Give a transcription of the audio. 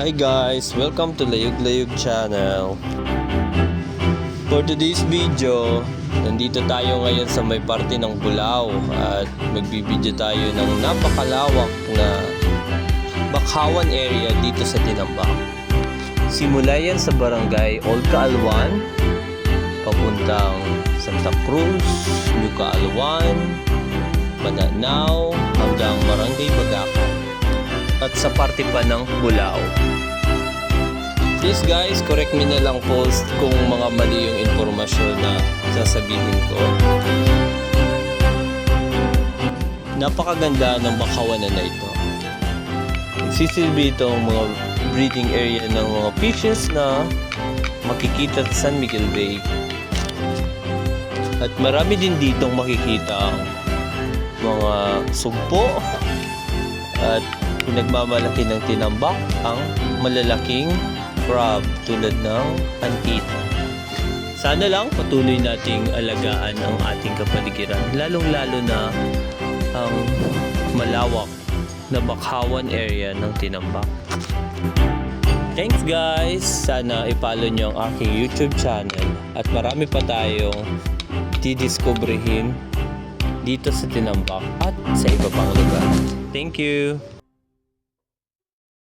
Hi guys! Welcome to Layug Layug channel. For today's video, nandito tayo ngayon sa may parte ng Bulao at magbibideo tayo ng napakalawak na Bakhawan area dito sa Tinambak. Simula yan sa barangay Old Kaalwan, papuntang Santa Cruz, New Kaalwan, Mananaw, hanggang Barangay Bagacan at sa parte pa ng Bulao. Please guys, correct me na lang po kung mga mali yung informasyon na sasabihin ko. Napakaganda ng bakawanan na ito. Nagsisilbi itong mga breeding area ng mga fishes na makikita sa San Miguel Bay. At marami din ditong makikita ang mga sugpo at pinagmamalaki ng tinambak ang malalaking crab tulad ng antita. Sana lang patuloy nating alagaan ang ating kapaligiran, lalong-lalo na ang malawak na Bakhawan area ng Tinambak. Thanks guys! Sana i-follow nyo ang aking YouTube channel at marami pa tayong didiskobrehin dito sa Tinambak at sa iba pang lugar. Thank you!